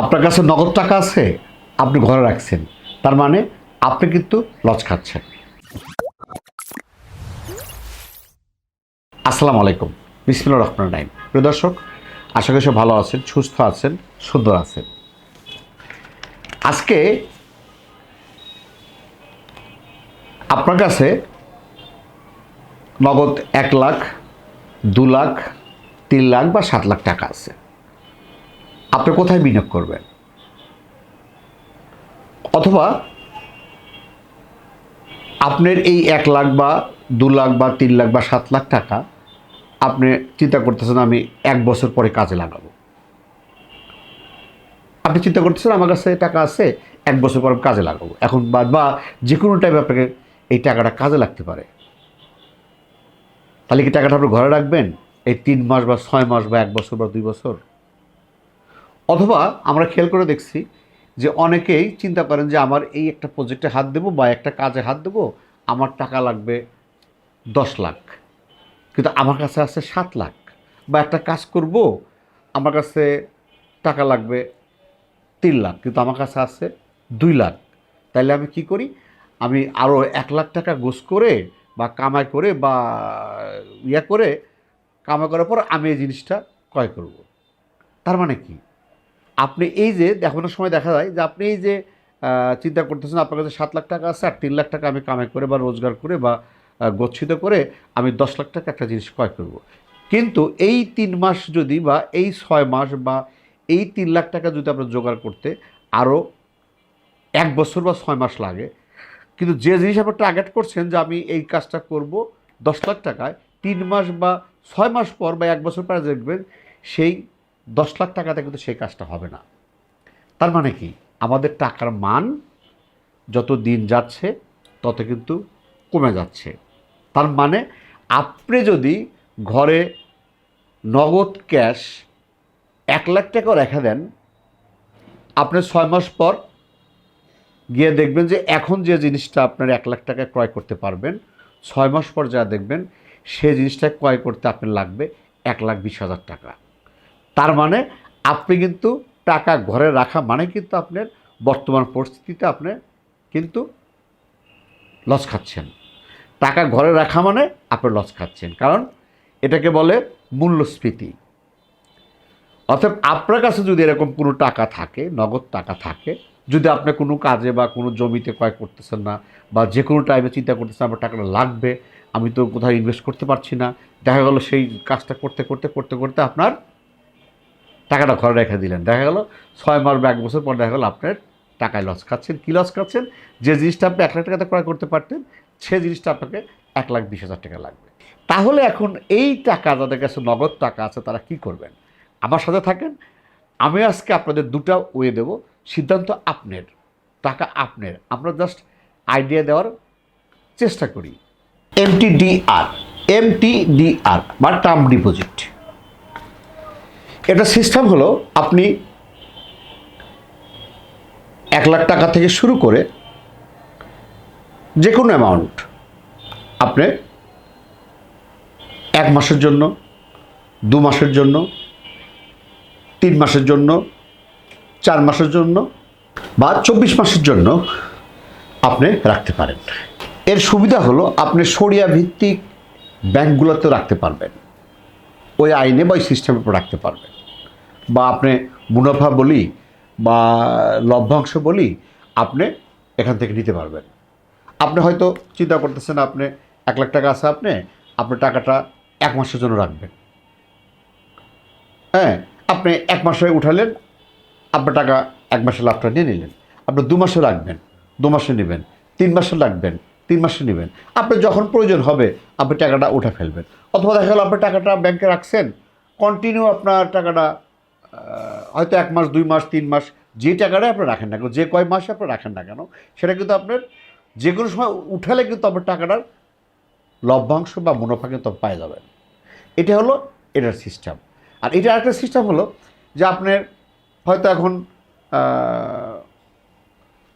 আপনার কাছে নগদ টাকা আছে, আপনি ঘরে রাখছেন। তার মানে আপনি কিন্তু লজ খাচ্ছেন। আসসালামু আলাইকুম। বিসমিল্লা রহমান নাইম প্রিয় দর্শক, আশা করি সব ভালো আছেন, সুস্থ আছেন, সুন্দর আছেন। আজকে আপনার কাছে নগদ এক লাখ, দু লাখ, তিন লাখ বা সাত লাখ টাকা আছে। আপনি কোথায় বিনিয়োগ করবেন? অথবা আপনার এই এক লাখ বা দু লাখ বা তিন লাখ বা সাত লাখ টাকা আপনি চিন্তা করতেছেন আমি এক বছর পরে কাজে লাগাবো। আপনি চিন্তা করতেছেন আমার কাছে টাকা আছে, এক বছর পর কাজে লাগাবো। এখন বা বা যে কোনো টাইমে আপনাকে এই টাকাটা কাজে লাগতে পারে। তাহলে কি টাকাটা আপনি ঘরে রাখবেন? এই তিন মাস বা ছয় মাস বা এক বছর বা দুই বছর? অথবা আমরা খেয়াল করে দেখছি যে অনেকেই চিন্তা করেন যে আমার এই একটা প্রজেক্টে হাত দেবো বা একটা কাজে হাত দেবো, আমার টাকা লাগবে দশ লাখ। কিন্তু আমার কাছে আছে সাত লাখ। বা একটা কাজ করব, আমার কাছে টাকা লাগবে তিন লাখ, কিন্তু আমার কাছে আছে দুই লাখ। তাইলে আমি কি করি? আমি আরও এক লাখ টাকা গোস করে বা কামাই করে বা ইয়া করে, কামাই করার পর আমি এই জিনিসটা ক্রয় করব। তার মানে কি? আপনি এই যে দেখানোর সময় দেখা যায় যে আপনি এই যে চিন্তা করতেছেন আপনার কাছে সাত লাখ টাকা আছে আর তিন লাখ টাকা আমি কামাই করে বা রোজগার করে বা গচ্ছিত করে আমি দশ লাখ টাকা একটা জিনিস ক্রয় করব। কিন্তু এই তিন মাস যদি বা এই ছয় মাস বা এই তিন লাখ টাকা যদি আপনার জোগাড় করতে আরও এক বছর বা ছয় মাস লাগে, কিন্তু যে জিনিস আপনি টার্গেট করছেন যে আমি এই কাজটা করব দশ লাখ টাকায়, তিন মাস বা ছয় মাস পর বা এক বছর পরে দেখবেন সেই দশ লাখ টাকাতে কিন্তু সেই কাজটা হবে না। তার মানে কি? আমাদের টাকার মান যত দিন যাচ্ছে, তত কিন্তু কমে যাচ্ছে। তার মানে আপনি যদি ঘরে নগদ ক্যাশ এক লাখ টাকাও রেখে দেন, আপনি ছয় মাস পর গিয়ে দেখবেন যে এখন যে জিনিসটা আপনার এক লাখ টাকায় ক্রয় করতে পারবেন, ছয় মাস পর যা দেখবেন, সে জিনিসটা ক্রয় করতে আপনার লাগবে এক লাখ বিশ হাজার টাকা। তার মানে আপনি কিন্তু টাকা ঘরে রাখা মানে কিন্তু আপনার বর্তমান পরিস্থিতিতে আপনি কিন্তু লস খাচ্ছেন। টাকা ঘরে রাখা মানে আপনি লস খাচ্ছেন। কারণ এটাকে বলে মূল্যস্ফীতি। অর্থাৎ আপনার কাছে যদি এরকম কোনো টাকা থাকে, নগদ টাকা থাকে, যদি আপনি কোনো কাজে বা কোনো জমিতে ক্রয় করতেছেন না বা যে কোনো টাইমে চিন্তা করতেছেন, আমার টাকাটা লাগবে, আমি তো কোথাও ইনভেস্ট করতে পারছি না। দেখা গেল সেই কাজটা করতে করতে করতে করতে আপনার টাকাটা ঘরে রেখে দিলেন। দেখা গেল ছয় মাস বা এক বছর পর দেখা গেল আপনার টাকায় লস খাচ্ছেন। কী লস খাচ্ছেন? যে জিনিসটা আপনি এক লাখ টাকাতে ক্রয় করতে পারতেন, সে জিনিসটা আপনাকে এক লাখ বিশ হাজার টাকা লাগবে। তাহলে এখন এই টাকা, যাদের কাছে নগদ টাকা আছে, তারা কি করবেন? আমার সাথে থাকেন। আমি আজকে আপনাদের দুটা ওয়ে দেব। সিদ্ধান্ত আপনার, টাকা আপনার। আমরা জাস্ট আইডিয়া দেওয়ার চেষ্টা করি। এমটিডিআর এমটিডিআর বা টার্ম ডিপোজিট এটা সিস্টেম হলো আপনি এক লাখ টাকা থেকে শুরু করে যে কোনো অ্যামাউন্ট আপনি এক মাসের জন্য, দু মাসের জন্য, তিন মাসের জন্য, চার মাসের জন্য বা চব্বিশ মাসের জন্য আপনি রাখতে পারেন। এর সুবিধা হলো আপনি সরিয়া ভিত্তিক ব্যাংকগুলোতে রাখতে পারবেন। ওই আইনে বা ওই সিস্টেমের উপর রাখতে পারবেন। বা আপনি মুনাফা বলি বা লভ্যাংশ বলি, আপনি এখান থেকে নিতে পারবেন। আপনি হয়তো চিন্তা করতেছেন, আপনি এক লাখ টাকা আছে আপনি আপনি টাকাটা এক মাসের জন্য রাখবেন। হ্যাঁ আপনি এক মাসে উঠালেন, আপনার টাকা এক মাসের লাভটা নিয়ে নিলেন। আপনি দু মাসে রাখবেন, দু মাসে নেবেন, তিন মাসে রাখবেন, তিন মাসে নেবেন। আপনার যখন প্রয়োজন হবে, আপনি টাকাটা উঠে ফেলবেন। অথবা দেখা গেল আপনি টাকাটা ব্যাংকে রাখছেন কন্টিনিউ আপনার টাকাটা হয়তো এক মাস, দুই মাস, তিন মাস, যে টাকাটাই আপনি রাখেন না কেন, যে কয় মাসে আপনি রাখেন না কেন, সেটা কিন্তু আপনার যে কোনো সময় উঠালে কিন্তু আপনার টাকাটার লভ্যাংশ বা মুনাফা কিন্তু পাই যাবেন। এটা হলো এটার সিস্টেম আর এটা আরেকটা সিস্টেম হলো যে আপনার হয়তো এখন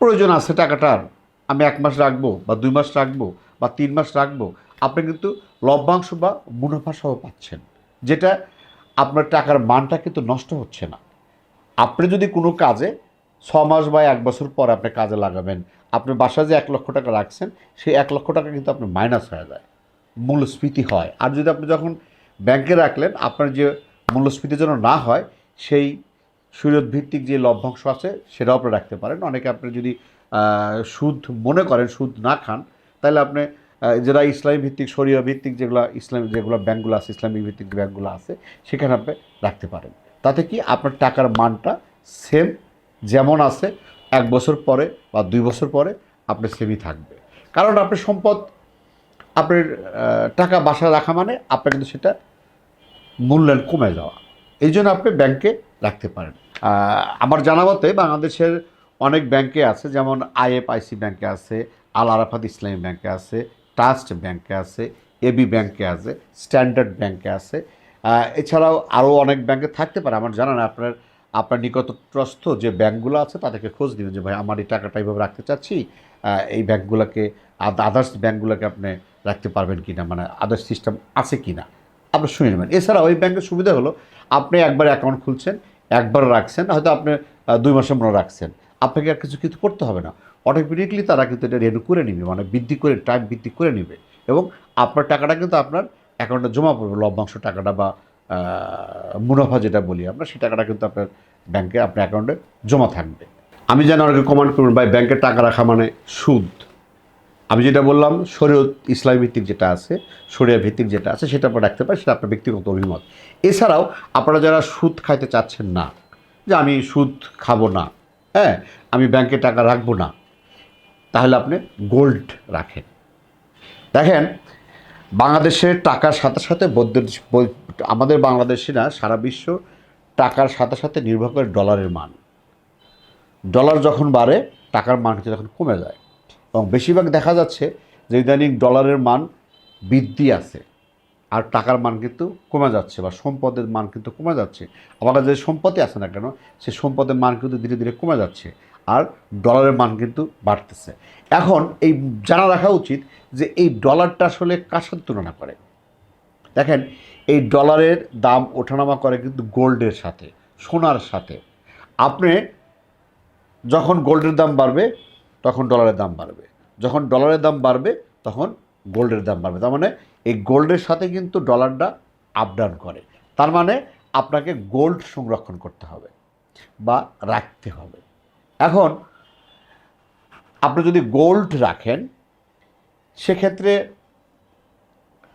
প্রয়োজন আছে টাকাটার আমি এক মাস রাখব বা দুই মাস রাখব বা তিন মাস রাখব, আপনি কিন্তু লভ্যাংশ বা মুনাফা সহ পাচ্ছেন, যেটা আপনার টাকার মানটা কিন্তু নষ্ট হচ্ছে না। আপনি যদি কোনো কাজে ছ মাস বা এক বছর পর আপনি কাজে লাগাবেন, আপনি বাসায় যে এক লক্ষ টাকা রাখছেন, সেই এক লক্ষ টাকা কিন্তু আপনার মাইনাস হয়ে যায়, মূল্যস্ফীতি হয়। আর যদি আপনি যখন ব্যাংকে রাখলেন, আপনার যে মূল্যস্ফীতি যেন না হয়, সেই ভিত্তিক যে লভ্যাংশ আছে, সেটাও আপনি রাখতে পারেন। অনেকে আপনি যদি সুদ মনে করেন, সুদ না খান, তাহলে আপনি যারা ইসলামী ভিত্তিক শরীয় ভিত্তিক যেগুলো ইসলাম যেগুলো ব্যাঙ্কগুলো আছে ইসলামিক ভিত্তিক ব্যাঙ্কগুলো আছে, সেখানে আপনি রাখতে পারেন। তাতে কি আপনার টাকার মানটা সেম যেমন আছে, এক বছর পরে বা দুই বছর পরে আপনার সেমই থাকবে। কারণ আপনার সম্পদ আপনার টাকা বাসায় রাখা মানে আপনার কিন্তু সেটা মূল্যায়ন কমে যাওয়া। এই জন্য আপনি ব্যাংকে রাখতে পারেন। আমার জানা মতে বাংলাদেশের অনেক ব্যাংকে আছে, যেমন আইএফআইসি ব্যাংকে আছে, আল আরাফাত ইসলামী ব্যাংকে আছে ট্রাস্ট ব্যাংকে আছে এবি ব্যাংকে আছে, স্ট্যান্ডার্ড ব্যাংকে আছে। এছাড়াও আরও অনেক ব্যাংকে থাকতে পারে। আমার জানা না আপনার আপনার নিকটস্থ যে ব্যাংকগুলো আছে, তাদেরকে খোঁজ দিবেন যে, ভাই, আমার এই টাকাটা এইভাবে রাখতে চাচ্ছি এই ব্যাংকগুলোকে আদার্স ব্যাংকগুলোকে আপনি রাখতে পারবেন কি না মানে আদার্স সিস্টেম আছে কি না আপনি শুনে নেবেন। এছাড়া ওই ব্যাংকের সুবিধা হলো, আপনি একবার অ্যাকাউন্ট খুলছেন, একবার রাখছেন, হয়তো আপনি দুই মাসের মনে রাখছেন। আপনাকে আর কিছু কিছু করতে হবে না। অটোমেটিকলি তারা কিন্তু এটা রেনু করে নেবে মানে বৃদ্ধি করে টাইম বৃদ্ধি করে নেবে। এবং আপনার টাকাটা কিন্তু আপনার অ্যাকাউন্টে জমা পড়বে, লভ্যাংশ টাকাটা বা মুনাফা যেটা বলি আমরা, সেই টাকাটা কিন্তু আপনার ব্যাংকে আপনার অ্যাকাউন্টে জমা থাকবে। আমি যেন অনেকে কমান্ড করবেন, ভাই ব্যাংকে টাকা রাখা মানে সুদ? আমি যেটা বললাম, শরীয়ত ইসলামী ভিত্তিক যেটা আছে, শরিয়া ভিত্তিক যেটা আছে, সেটা আপনার রাখতে পারেন, সেটা আপনার ব্যক্তিগত অভিমত। এছাড়াও, আপনারা যারা সুদ খাইতে চাচ্ছেন না, যে আমি সুদ খাব না হ্যাঁ আমি ব্যাংকে টাকা রাখব না তাহলে আপনি গোল্ড রাখেন। দেখেন বাংলাদেশের টাকার সাথে সাথে আমাদের বাংলাদেশে না সারা বিশ্ব টাকার সাথে সাথে নির্ভর করে ডলারের মান। ডলার যখন বাড়ে, টাকার মান কিন্তু তখন কমে যায়। এবং বেশিরভাগ দেখা যাচ্ছে যে ইদানিং ডলারের মান বৃদ্ধি আছে, আর টাকার মান কিন্তু কমে যাচ্ছে বা সম্পদের মান কিন্তু কমে যাচ্ছে। কাছে যে সম্পত্তি আছে না কেন, সে সম্পদের মান কিন্তু ধীরে ধীরে কমে যাচ্ছে। আর ডলারের মান কিন্তু বাড়তেছে। এখন এই জানা রাখা উচিত যে এই ডলারটা আসলে কার সাথে তুলনা করে? দেখেন, এই ডলারের দাম ওঠানামা করে কিন্তু গোল্ডের সাথে, সোনার সাথে। আপনি যখন গোল্ডের দাম বাড়বে, তখন ডলারের দাম বাড়বে। যখন ডলারের দাম বাড়বে, তখন গোল্ডের দাম বাড়বে। তার মানে এই গোল্ডের সাথে কিন্তু ডলারটা আপ ডাউন করে। তার মানে আপনাকে গোল্ড সংরক্ষণ করতে হবে বা রাখতে হবে। এখন আপনি যদি গোল্ড রাখেন, সেক্ষেত্রে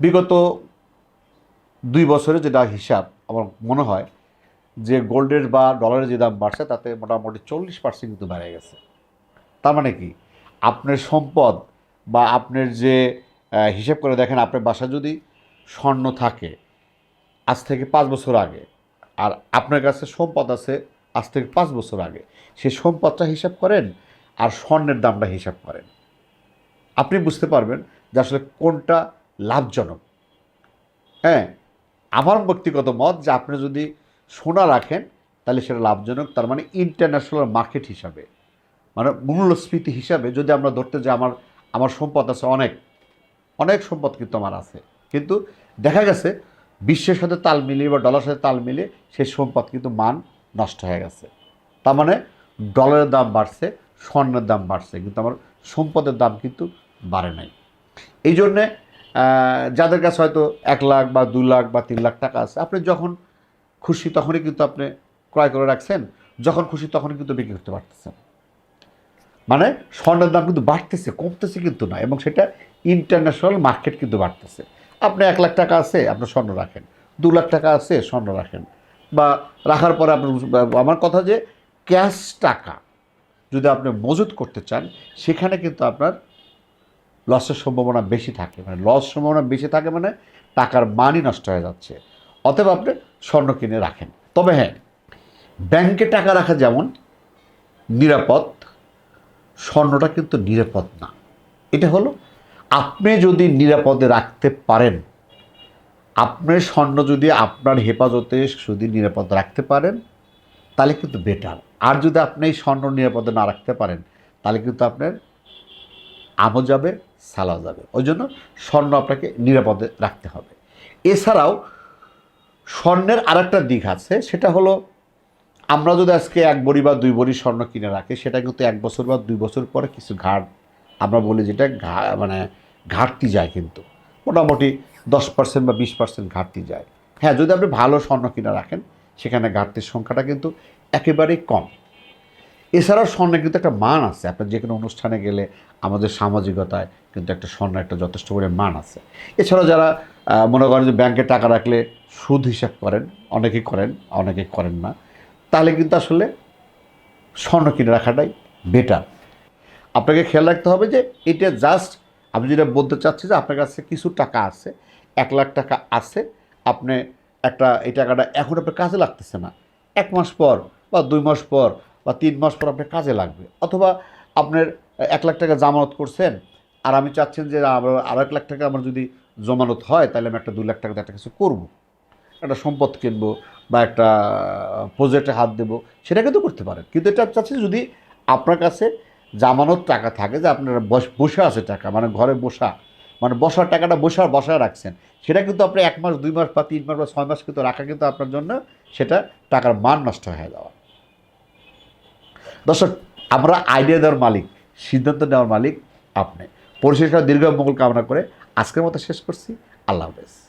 বিগত দুই বছরে যেটা হিসাব আমার মনে হয়, যে গোল্ডের বা ডলারের যে দাম বাড়ছে, তাতে মোটামুটি চল্লিশ পার্সেন্ট কিন্তু বেড়ে গেছে। তার মানে কি? আপনার সম্পদ বা আপনার যে হিসেব করে দেখেন, আপনার বাসা যদি স্বর্ণ থাকে, আজ থেকে পাঁচ বছর আগে, আর আপনার কাছে সম্পদ আছে আজ থেকে পাঁচ বছর আগে। সে সম্পদটা হিসাব করেন আর স্বর্ণের দামটা হিসাব করেন। আপনি বুঝতে পারবেন যে আসলে কোনটা লাভজনক। হ্যাঁ আমার ব্যক্তিগত মত যে আপনি যদি সোনা রাখেন, তাহলে সেটা লাভজনক। তার মানে ইন্টারন্যাশনাল মার্কেট হিসাবে মানে মূল্যস্ফীতি হিসাবে যদি আমরা ধরতে যে আমার আমার সম্পদ আছে অনেক অনেক সম্পদ কিন্তু আমার আছে। কিন্তু দেখা গেছে, বিশ্বের সাথে তাল মিলিয়ে বা ডলার সাথে তাল মিলিয়ে সেই সম্পদ কিন্তু মান নষ্ট হয়ে গেছে। তার মানে ডলারের দাম বাড়ছে, স্বর্ণের দাম বাড়ছে, কিন্তু আমার সম্পদের দাম কিন্তু বাড়ে নাই। এই জন্যে যাদের কাছে হয়তো এক লাখ বা দু লাখ বা তিন লাখ টাকা আছে, আপনি যখন খুশি তখনই কিন্তু আপনি ক্রয় করে রাখছেন, যখন খুশি তখনই কিন্তু বিক্রি করতে পারতেছেন। মানে স্বর্ণের দাম কিন্তু বাড়তেছে, কমতেছে কিন্তু না, এবং সেটা ইন্টারন্যাশনাল মার্কেট কিন্তু বাড়তেছে। আপনি এক লাখ টাকা আছে, আপনি স্বর্ণ রাখেন। দু লাখ টাকা আছে, স্বর্ণ রাখেন। বা রাখার পরে আপনার আমার কথা যে ক্যাশ টাকা যদি আপনি মজুত করতে চান, সেখানে কিন্তু আপনার লসের সম্ভাবনা বেশি থাকে। মানে লস সম্ভাবনা বেশি থাকে মানে টাকার মানই নষ্ট হয়ে যাচ্ছে। অতএব আপনি স্বর্ণ কিনে রাখেন। তবে হ্যাঁ ব্যাংকে টাকা রাখা যেমন নিরাপদ, স্বর্ণটা কিন্তু নিরাপদ না। এটা হলো, আপনি যদি নিরাপদে রাখতে পারেন আপনার স্বর্ণ যদি আপনার হেফাজতে যদি নিরাপদ রাখতে পারেন, তাহলে কিন্তু বেটার আর যদি আপনি এই স্বর্ণ নিরাপদে না রাখতে পারেন, তাহলে কিন্তু আপনার আমও যাবে সালা যাবে। ওই জন্য স্বর্ণ আপনাকে নিরাপদে রাখতে হবে। এছাড়াও স্বর্ণের আরেকটা দিক আছে, সেটা হলো আমরা যদি আজকে এক বড়ি বা দুই বড়ি স্বর্ণ কিনে রাখি, সেটা কিন্তু এক বছর বা দুই বছর পরে কিছু ঘাট, আমরা বলি যেটা ঘা মানে ঘাটতি যায় কিন্তু। মোটামুটি দশ পার্সেন্ট বা বিশ পার্সেন্ট ঘাটতি যায়। হ্যাঁ যদি আপনি ভালো স্বর্ণ কিনে রাখেন, সেখানে ঘাটতির সংখ্যাটা কিন্তু একেবারেই কম। এছাড়াও স্বর্ণের কিন্তু একটা মান আছে। আপনার যে কোনো অনুষ্ঠানে গেলে আমাদের সামাজিকতায় কিন্তু একটা স্বর্ণের একটা যথেষ্ট করে মান আছে। এছাড়াও যারা মনে করেন যে ব্যাংকে টাকা রাখলে সুদ হিসাব করেন, অনেকেই করেন অনেকে করেন না, তাহলে কিন্তু আসলে স্বর্ণ কিনে রাখাটাই বেটার আপনাকে খেয়াল রাখতে হবে যে এটা জাস্ট আমি যেটা বলতে চাচ্ছি যে আপনার কাছে কিছু টাকা আছে এক লাখ টাকা আছে, আপনি একটা এই টাকাটা এখন আপনার কাজে লাগতেছে না। এক মাস পর বা দুই মাস পর বা তিন মাস পর আপনার কাজে লাগবে। অথবা আপনার এক লাখ টাকা জামানত করছেন আর আমি চাচ্ছেন যে আরও এক লাখ টাকা আমার যদি জমানত হয়, তাহলে আমি একটা দু লাখ টাকা একটা কিছু করব। একটা সম্পদ কিনবো বা একটা প্রজেক্টে হাত দেবো, সেটা কিন্তু করতে পারেন। কিন্তু এটা চাচ্ছি যদি আপনার কাছে জামানত টাকা থাকে, যে আপনার বসে আছে টাকা মানে ঘরে বসা মানে বসার টাকাটা বসার বসায় রাখছেন। সেটা কিন্তু আপনি এক মাস, দুই মাস বা তিন মাস বা ছয় মাস কিন্তু রাখা কিন্তু আপনার জন্য সেটা টাকার মান নষ্ট হয়ে যাওয়া। দর্শক, আমরা আইডিয়া দেওয়ার মালিক, সিদ্ধান্ত নেওয়ার মালিক আপনি। পরিশেষে দীর্ঘ মঙ্গল কামনা করে আজকের মতো শেষ করছি। আল্লাহ হাফেজ।